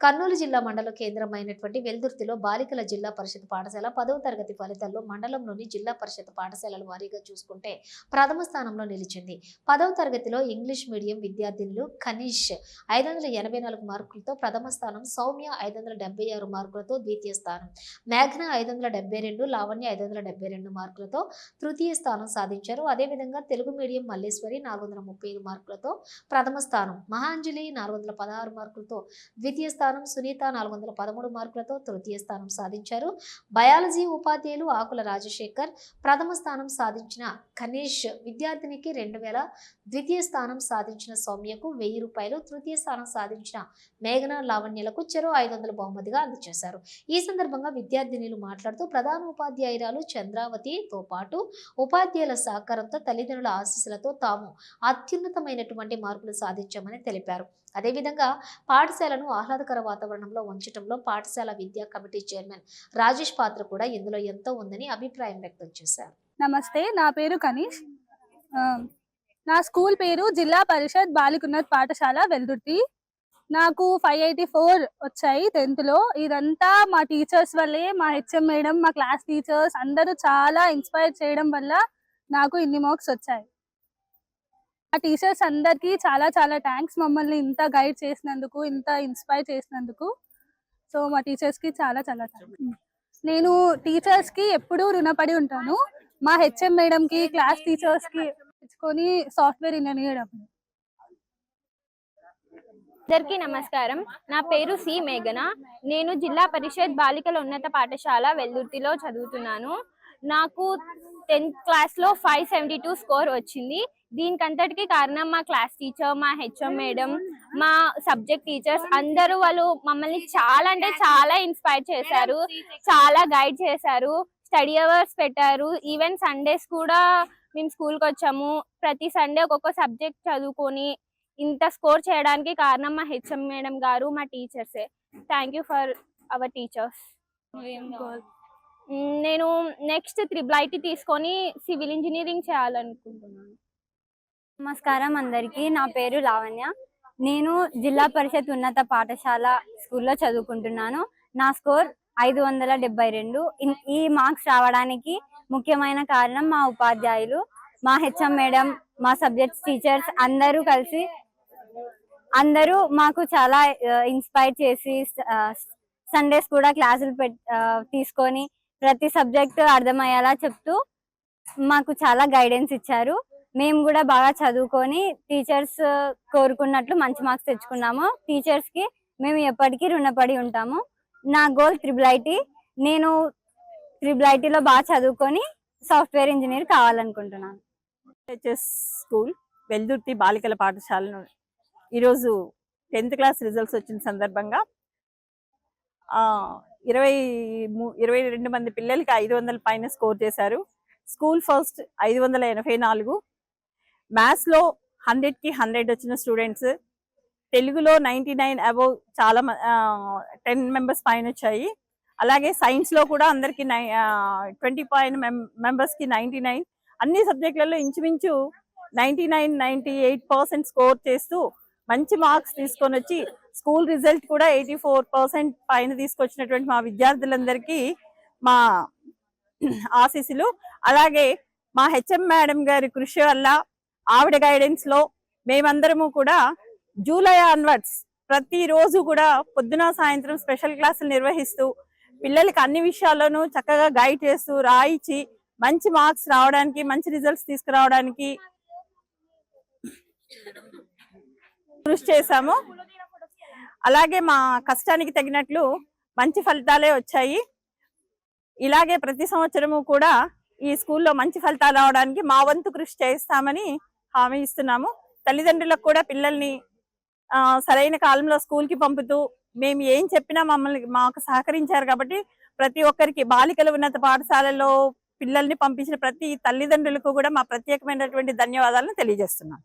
కర్నూలు జిల్లా మండల కేంద్రమైనటువంటి వెల్దుర్తిలో బాలికల జిల్లా పరిషత్ పాఠశాల పదవ తరగతి ఫలితాల్లో మండలంలోని జిల్లా పరిషత్ పాఠశాలల వారీగా చూసుకుంటే ప్రథమ స్థానంలో నిలిచింది. పదవ తరగతిలో ఇంగ్లీష్ మీడియం విద్యార్థినులు కనీష్ ఐదు వందల ఎనభై నాలుగు మార్కులతో ప్రథమ స్థానం సౌమ్య ఐదు వందల డెబ్బై ఆరు మార్కులతో ద్వితీయ స్థానం మేఘ్న ఐదు వందల డెబ్బై రెండు లావణ్య ఐదు వందల డెబ్బై రెండు మార్కులతో తృతీయ స్థానం సాధించారు. అదేవిధంగా తెలుగు మీడియం మల్లేశ్వరి నాలుగు వందల ముప్పై ఐదు మార్కులతో ప్రథమ స్థానం మహాంజలి నాలుగు వందల పదహారు మార్కులతో ద్వితీయ స్థానం సునీత నాలుగు వందల పదమూడు మార్కులతో తృతీయ స్థానం సాధించారు. బయాలజీ ఉపాధ్యాయులు ఆకుల రాజశేఖర్ ప్రథమ స్థానం సాధించిన కనీష్ విద్యార్థినికి రెండు వేల ద్వితీయ స్థానం సాధించిన సౌమ్యకు వెయ్యి రూపాయలు తృతీయ స్థానం సాధించిన మేఘన లావణ్యలకు చెరో ఐదు వందల బహుమతిగా అందజేశారు. ఈ సందర్భంగా విద్యార్థినిలు మాట్లాడుతూ ప్రధాన ఉపాధ్యాయురాలు చంద్రావతితో పాటు ఉపాధ్యాయుల సహకారంతో తల్లిదండ్రుల ఆశీస్సులతో తాము అత్యున్నతమైనటువంటి మార్కులు సాధించామని తెలిపారు. అదేవిధంగా పాఠశాలను ఆహ్లాదకర వాతావరణంలో ఉంచడంలో పాఠశాల విద్యా కమిటీ చైర్మన్ రాజేష్ పాత్ర కూడా ఇందులో ఎంతో ఉందని అభిప్రాయం వ్యక్తం చేశారు. నమస్తే నా పేరు కనీష్. నా స్కూల్ పేరు జిల్లా పరిషత్ బాలికున్నత్ పాఠశాల వెల్దుర్తి. నాకు ఫైవ్ ఎయిటీ ఫోర్ వచ్చాయి టెన్త్లో ఇదంతా మా టీచర్స్ వల్లే మా హెచ్ఎం మేడం మా క్లాస్ టీచర్స్ అందరూ చాలా ఇన్స్పైర్ చేయడం వల్ల నాకు ఇన్ని మార్క్స్ వచ్చాయి. ఆ టీచర్స్ అందరికీ చాలా చాలా థ్యాంక్స్ మమ్మల్ని ఇంత గైడ్ చేసినందుకు ఇంత ఇన్స్పైర్ చేసినందుకు. సో మా టీచర్స్కి చాలా చాలా థ్యాంక్స్. నేను టీచర్స్కి ఎప్పుడూ రుణపడి ఉంటాను. మా హెచ్ఎం మేడం కి క్లాస్ టీచర్స్కి తెచ్చుకొని సాఫ్ట్వేర్ ఇంజనీర్ అందరికీ నమస్కారం. నా పేరు సి మేఘన. నేను జిల్లా పరిషత్ బాలికల ఉన్నత పాఠశాల వెల్దుర్తిలో చదువుతున్నాను. నాకు టెన్త్ క్లాస్లో ఫైవ్ సెవెంటీ టూ స్కోర్ వచ్చింది. దీనికంతటికి కారణం మా క్లాస్ టీచర్ మా హెచ్ఎం మేడం మా సబ్జెక్ట్ టీచర్స్ అందరూ వాళ్ళు మమ్మల్ని చాలా అంటే చాలా ఇన్స్పైర్ చేశారు. చాలా గైడ్ చేశారు. స్టడీ అవర్స్ పెట్టారు. ఈవెన్ సండేస్ కూడా మేము స్కూల్కి వచ్చాము. ప్రతి సండే ఒక్కొక్క సబ్జెక్ట్ చదువుకొని ఇంత స్కోర్ చేయడానికి కారణం మా హెచ్ఎం మేడం గారు మా టీచర్సే. Thank you for our teachers. నేను నెక్స్ట్ త్రిబుల్ ఐటీ తీసుకొని సివిల్ ఇంజనీరింగ్ చేయాలనుకుంటున్నాను. నమస్కారం అందరికీ. నా పేరు లావణ్య. నేను జిల్లా పరిషత్ ఉన్నత పాఠశాల స్కూల్లో చదువుకుంటున్నాను. నా స్కోర్ ఐదు వందల డెబ్బై రెండు. ఈ మార్క్స్ రావడానికి ముఖ్యమైన కారణం మా ఉపాధ్యాయులు మా హెచ్ఎం మేడం మా సబ్జెక్ట్స్ టీచర్స్ అందరూ కలిసి అందరూ మాకు చాలా ఇన్స్పైర్ చేసి సండేస్ కూడా క్లాసులు పెట్ తీసుకొని ప్రతి సబ్జెక్ట్ అర్థమయ్యేలా చెప్తూ మాకు చాలా గైడెన్స్ ఇచ్చారు. మేము కూడా బాగా చదువుకొని టీచర్స్ కోరుకున్నట్లు మంచి మార్క్స్ తెచ్చుకున్నాము. టీచర్స్కి మేము ఎప్పటికీ రుణపడి ఉంటాము. నా గోల్ త్రిబుల్ ఐటీ నేను త్రిబుల్ ఐటీలో బాగా చదువుకొని సాఫ్ట్వేర్ ఇంజనీర్ కావాలనుకుంటున్నాను. హెచ్ఎస్ స్కూల్ వెల్దుర్తి బాలికల పాఠశాలను ఈరోజు టెన్త్ క్లాస్ రిజల్ట్స్ వచ్చిన సందర్భంగా ఇరవై ఇరవై రెండు మంది పిల్లలకి ఐదు వందల పైన స్కోర్ చేశారు. స్కూల్ ఫస్ట్ ఐదు వందల ఎనభై నాలుగు. మ్యాథ్స్లో హండ్రెడ్కి హండ్రెడ్ వచ్చిన స్టూడెంట్స్ తెలుగులో నైంటీ నైన్ అబౌవ్ చాలా టెన్ మెంబర్స్ పైన వచ్చాయి. అలాగే సైన్స్లో కూడా అందరికి నై ట్వంటీ పాయింట్ మెంబర్స్కి నైంటీ నైన్ అన్ని సబ్జెక్టులలో ఇంచుమించు ninety nine ninety eight percent score చేస్తూ మంచి మార్క్స్ తీసుకొని వచ్చి స్కూల్ రిజల్ట్ కూడా ఎయిటీ ఫోర్ పర్సెంట్ పైన తీసుకొచ్చినటువంటి మా విద్యార్థులందరికీ మా ఆశీస్సులు. అలాగే మా హెచ్ఎం మేడం గారి కృషి వల్ల ఆవిడ గైడెన్స్లో మేమందరము కూడా జూలై ఆన్వర్డ్స్ ప్రతిరోజు కూడా పొద్దున సాయంత్రం స్పెషల్ క్లాసులు నిర్వహిస్తూ పిల్లలకి అన్ని విషయాల్లోనూ చక్కగా గైడ్ చేస్తూ రాయించి మంచి మార్క్స్ రావడానికి మంచి రిజల్ట్స్ తీసుకురావడానికి కృషి చేశాము. అలాగే మా కష్టానికి తగినట్లు మంచి ఫలితాలే వచ్చాయి. ఇలాగే ప్రతి సంవత్సరము కూడా ఈ స్కూల్లో మంచి ఫలితాలు రావడానికి మా వంతు కృషి చేస్తామని హామీ ఇస్తున్నాము. తల్లిదండ్రులకు కూడా పిల్లల్ని ఆ, సరైన కాలంలో స్కూల్కి పంపుతూ మేము ఏం చెప్పినా మమ్మల్ని మాకు సహకరించారు కాబట్టి ప్రతి ఒక్కరికి బాలికల ఉన్నత పాఠశాలలో పిల్లల్ని పంపించిన ప్రతి తల్లిదండ్రులకు కూడా మా ప్రత్యేకమైనటువంటి ధన్యవాదాలను తెలియజేస్తున్నాం